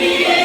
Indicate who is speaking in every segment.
Speaker 1: Happy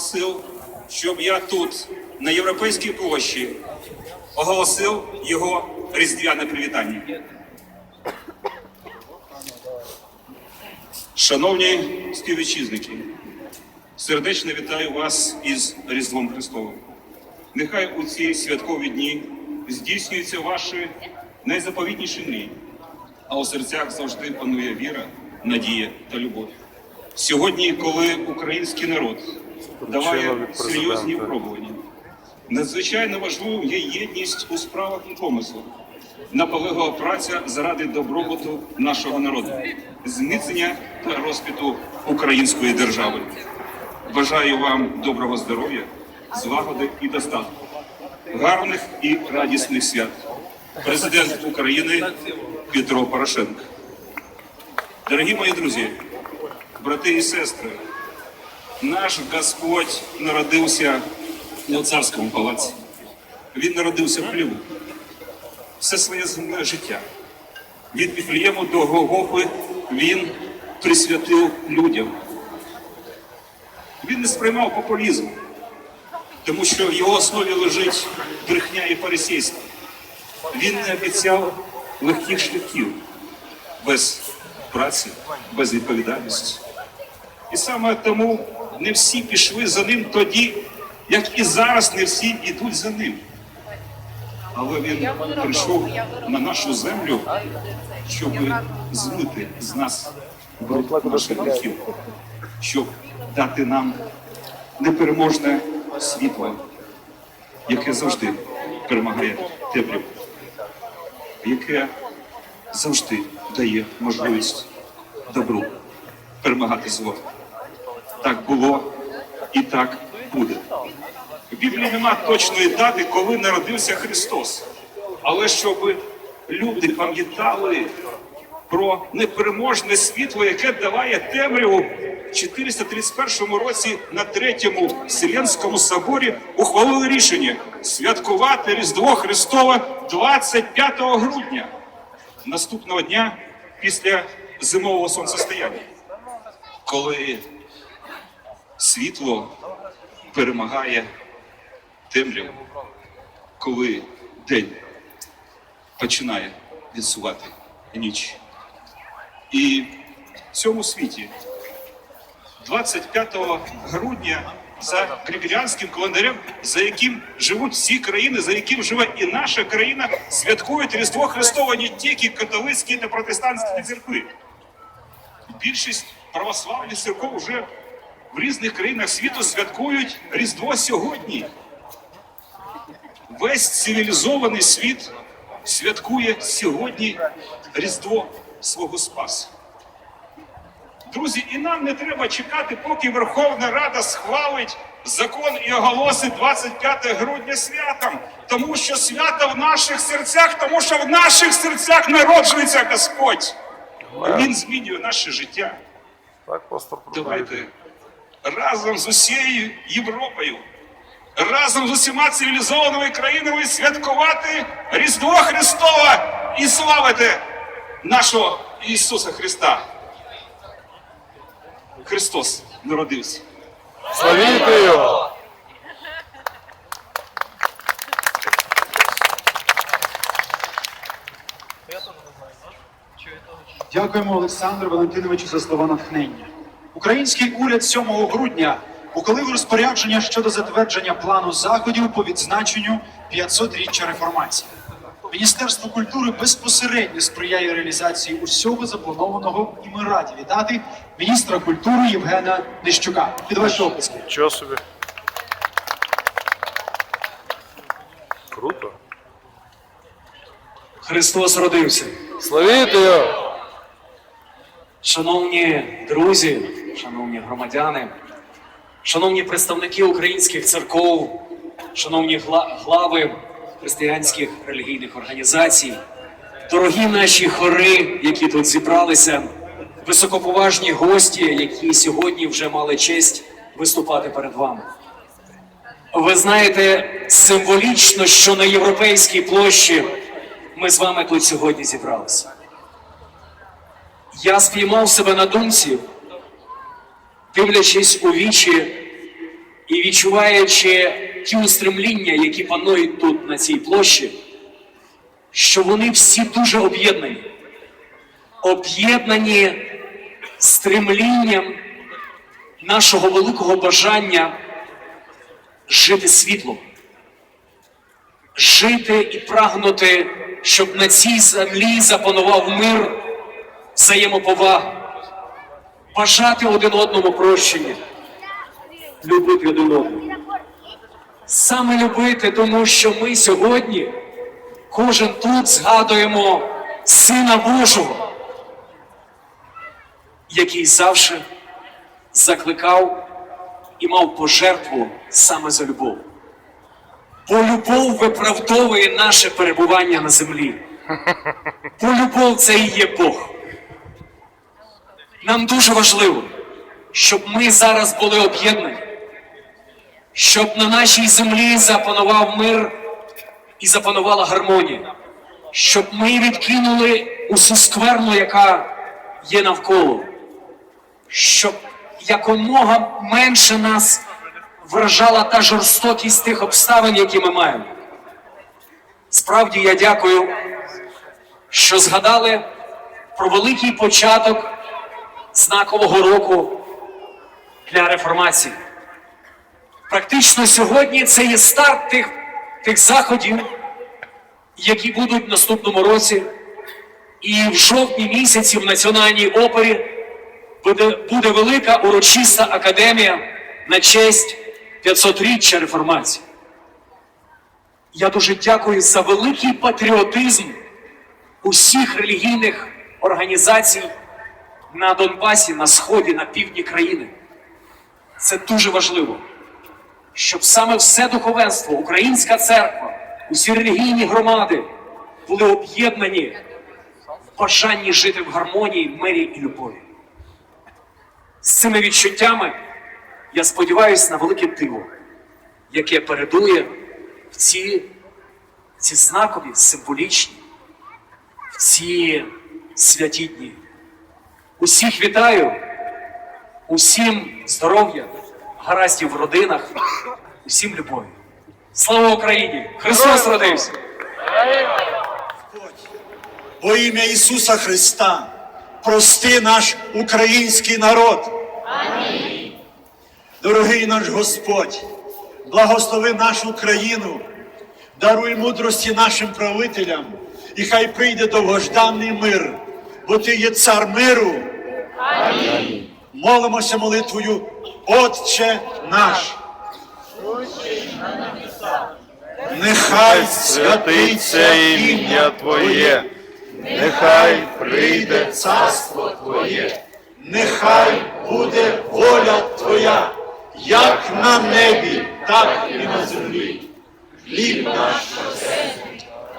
Speaker 1: попросив, щоб я тут, на Європейській площі, оголосив його різдвяне привітання. Шановні співвітчизники, сердечно вітаю вас із Різдвом Христовим. Нехай у ці святкові дні здійснюються ваші найзаповітніші мрії, а у серцях завжди панує віра, надія та любов. Сьогодні, коли український народ даває серйозні випробування, надзвичайно важливим є єдність у справах і помислах, наполеглива праця заради добробуту нашого народу, зміцнення та розквіту української держави. Бажаю вам доброго здоров'я, злагоди і достатку, гарних і радісних свят. Президент України Петро Порошенко. Дорогі мої друзі, брати і сестри, наш Господь народився не у царському палаці. Він народився в хліву. Все своє життя. Від Віфлеєму до Голгофи він присвятив людям. Він не сприймав популізм, тому що в його основі лежить брехня і фарисейство. Він не обіцяв легких шляхів без праці, без відповідальності. І саме тому не всі пішли за ним тоді, як і зараз не всі йдуть за ним. Але він прийшов на нашу землю, щоб змити з нас бруд наших гріхів, щоб дати нам непереможне світло, яке завжди перемагає темряву, яке завжди дає можливість добру перемагати зло. Так було і так буде. В Біблії нема точної дати, коли народився Христос. Але щоб люди пам'ятали про непереможне світло, яке даває темряву в 431 році на третьому Вселенському соборі ухвалили рішення святкувати Різдво Христове 25 грудня. Наступного дня після зимового сонцестояння, коли світло перемагає темряву, коли день починає відсувати ніч. І в цьому світі 25 грудня за григоріанським календарем, за яким живуть всі країни, за яким живе і наша країна, святкують Різдво Христове не тільки католицькі та протестантські церкви. Більшість православних церков вже в різних країнах світу святкують Різдво сьогодні. Весь цивілізований світ святкує сьогодні Різдво свого Спаса. Друзі, і нам не треба чекати, поки Верховна Рада схвалить закон і оголосить 25 грудня святом. Тому що свято в наших серцях, тому що в наших серцях народжується Господь. Він змінює наше життя.
Speaker 2: Так, пастор
Speaker 1: Давайте разом з усією Європою, разом з усіма цивілізованими країнами святкувати Різдво Христове і славити нашого Ісуса Христа. Христос народився.
Speaker 2: Славіте його!
Speaker 3: Дякуємо Олександру Валентиновичу за слова натхнення. Український уряд 7 грудня ухвалив розпорядження щодо затвердження плану заходів по відзначенню 500-річчя реформації. Міністерство культури безпосередньо сприяє реалізації усього запланованого, і ми раді вітати міністра культури Євгена Нищука. Під ваші оплески.
Speaker 2: Чого собі? Круто.
Speaker 4: Христос родився.
Speaker 2: Славіте його!
Speaker 4: Шановні друзі, шановні громадяни, шановні представники українських церков, шановні глави християнських релігійних організацій, дорогі наші хори, які тут зібралися, високоповажні гості, які сьогодні вже мали честь виступати перед вами. Ви знаєте символічно, що на європейській площі ми з вами тут сьогодні зібралися. Я спіймав себе на думці, дивлячись у вічі і відчуваючи ті устремління, які панують тут на цій площі, що вони всі дуже об'єднані. Об'єднані стремлінням нашого великого бажання жити світлом, жити і прагнути, щоб на цій землі запанував мир взаємоповага, бажати один одному прощення, любити один одного. Саме любити, тому що ми сьогодні, кожен тут згадуємо Сина Божого, який завжди закликав і мав пожертву саме за любов. Бо любов виправдовує наше перебування на землі. Бо любов це і є Бог. Нам дуже важливо, щоб ми зараз були об'єднані, щоб на нашій землі запанував мир і запанувала гармонія, щоб ми відкинули усю скверну, яка є навколо, щоб якомога менше нас вражала та жорстокість тих обставин, які ми маємо. Справді я дякую, що згадали про великий початок знакового року для реформації. Практично сьогодні це є старт тих, тих заходів, які будуть в наступному році. І в жовтні місяці в Національній опері буде, буде велика урочиста академія на честь 500-річчя реформації. Я дуже дякую за великий патріотизм усіх релігійних організацій на Донбасі, на сході, на півдні країни. Це дуже важливо, щоб саме все духовенство, українська церква, усі релігійні громади були об'єднані в бажанні жити в гармонії, мирі і любові. З цими відчуттями я сподіваюся на велике диво, яке передує в ці, ці знакові, символічні, в ці святі дні. Усіх вітаю, усім здоров'я, гараздів в родинах, усім любові. Слава Україні! Христос родився!
Speaker 5: Во ім'я Ісуса Христа, прости наш український народ. Амінь. Дорогий наш Господь, благослови нашу країну, даруй мудрості нашим правителям, і хай прийде довгожданий мир, бо Ти є цар миру. Амінь. Молимося молитвою, Отче наш. Нехай
Speaker 2: Святиться ім'я Твоє, нехай прийде
Speaker 5: царство Твоє, нехай буде воля Твоя, як на небі, так і на землі. Хліб наш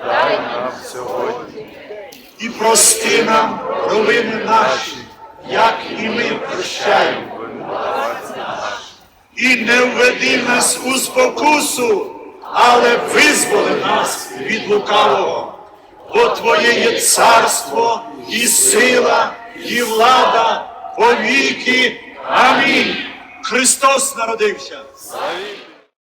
Speaker 5: дай
Speaker 2: нам сьогодні.
Speaker 5: і прости нам провини наші, як і ми прощаємо. Не введи нас у спокусу, але визволи нас від лукавого. Бо Твоє є царство і сила, і влада повіки. Амінь. Христос народився.